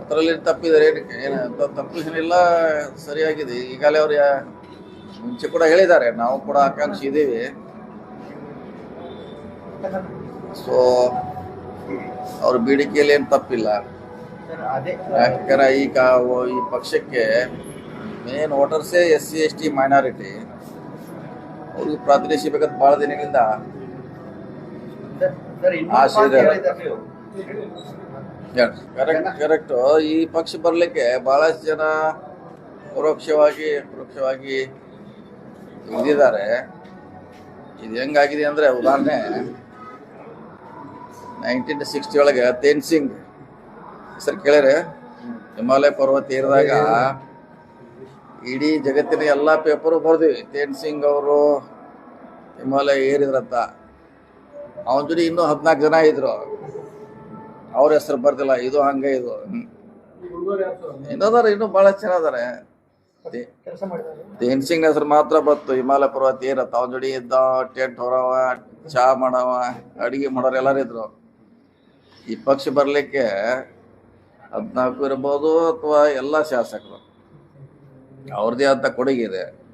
ಅದರಲ್ಲಿ ತಪ್ಪಿದ್ದಾರೆ ಏನಕ್ಕೆ ಏನು ತಪ್ಪು ಏನಿಲ್ಲ ಸರಿಯಾಗಿದೆ. ಈಗಾಗಲೇ ಅವ್ರು ಮುಂಚೆ ಕೂಡ ಹೇಳಿದ್ದಾರೆ ನಾವು ಕೂಡ ಆಕಾಂಕ್ಷಿ ಇದ್ದೀವಿ. ಸೊ ಅವ್ರ ಬೇಡಿಕೆಯಲ್ಲಿ ಏನು ತಪ್ಪಿಲ್ಲ. ಯಾಕಂದ್ರೆ ಈಗ ಈ ಪಕ್ಷಕ್ಕೆ main ವೋಟರ್ಸೇ S C S T minority ಅವ್ರಿಗೆ ಪ್ರಾತಿನಿಧ್ಯ ಸಿಗ್ಬೇಕಂತ ಭಾಳ ದಿನಗಳಿಂದ ಆಸೆ ಇದೆ. ಕರೆಕ್ಟ್ ಕರೆಕ್ಟ್ ಈ ಪಕ್ಷ ಬರಲಿಕ್ಕೆ ಬಹಳಷ್ಟು ಜನ ಪರೋಕ್ಷವಾಗಿ ಪರೋಕ್ಷವಾಗಿ ಇದ್ದಿದ್ದಾರೆ. ಇದು ಹೆಂಗಾಗಿದೆ ಅಂದ್ರೆ ಉದಾಹರಣೆ ನೈನ್ಟೀನ್ ಸಿಕ್ಸ್ಟಿ ಒಳಗೆ ತೇನ್ ಸಿಂಗ್, ಹೆಸರು ಕೇಳಿರಿ. ಹಿಮಾಲಯ ಪರ್ವತ ಏರಿದಾಗ ಇಡೀ ಜಗತ್ತಿನ ಎಲ್ಲ ಪೇಪರು ಬರ್ದಿವಿ, ತೇನ್ ಸಿಂಗ್ ಅವರು ಹಿಮಾಲಯ ಏರಿದ್ರಂತ. ಅವನ ಜೊತೆ ಇನ್ನೂ ಹದಿನಾಲ್ಕು ಜನ ಇದ್ರು. ಅವ್ರ ಹೆಸರು ಬರ್ದಿಲ್ಲ, ಇದು ಹಂಗೆ, ಇದು. ಇನ್ನದಾರ ಇನ್ನೂ ಬಹಳ ಚೆನ್ನಾದಾರೆ. ಅದಾರೆ ತೆ- ಕೆಲಸ ಸಿಂಗ್ ಹೆಸರು ಮಾತ್ರ ಬತ್ತು, ಹಿಮಾಲಯ ಪರ್ವತ ಏರ ಅವನ ಜೋಡಿ ಇದ್ದ ಟೆಂಟ್ ಹೊರವ ಚಹಾ ಮಾಡವ, ಅಡಿಗೆ ಮಾಡೋರು ಎಲ್ಲರೂ ಇದ್ರು. ಈ ಪಕ್ಷ ಬರ್ಲಿಕ್ಕೆ ಹದಿನಾಲ್ಕು ಇರ್ಬೋದು ಅಥವಾ ಎಲ್ಲ ಶಾಸಕರು. ಅವ್ರದ್ದೇ ಆದ ಕೊಡುಗೆ ಇದೆ.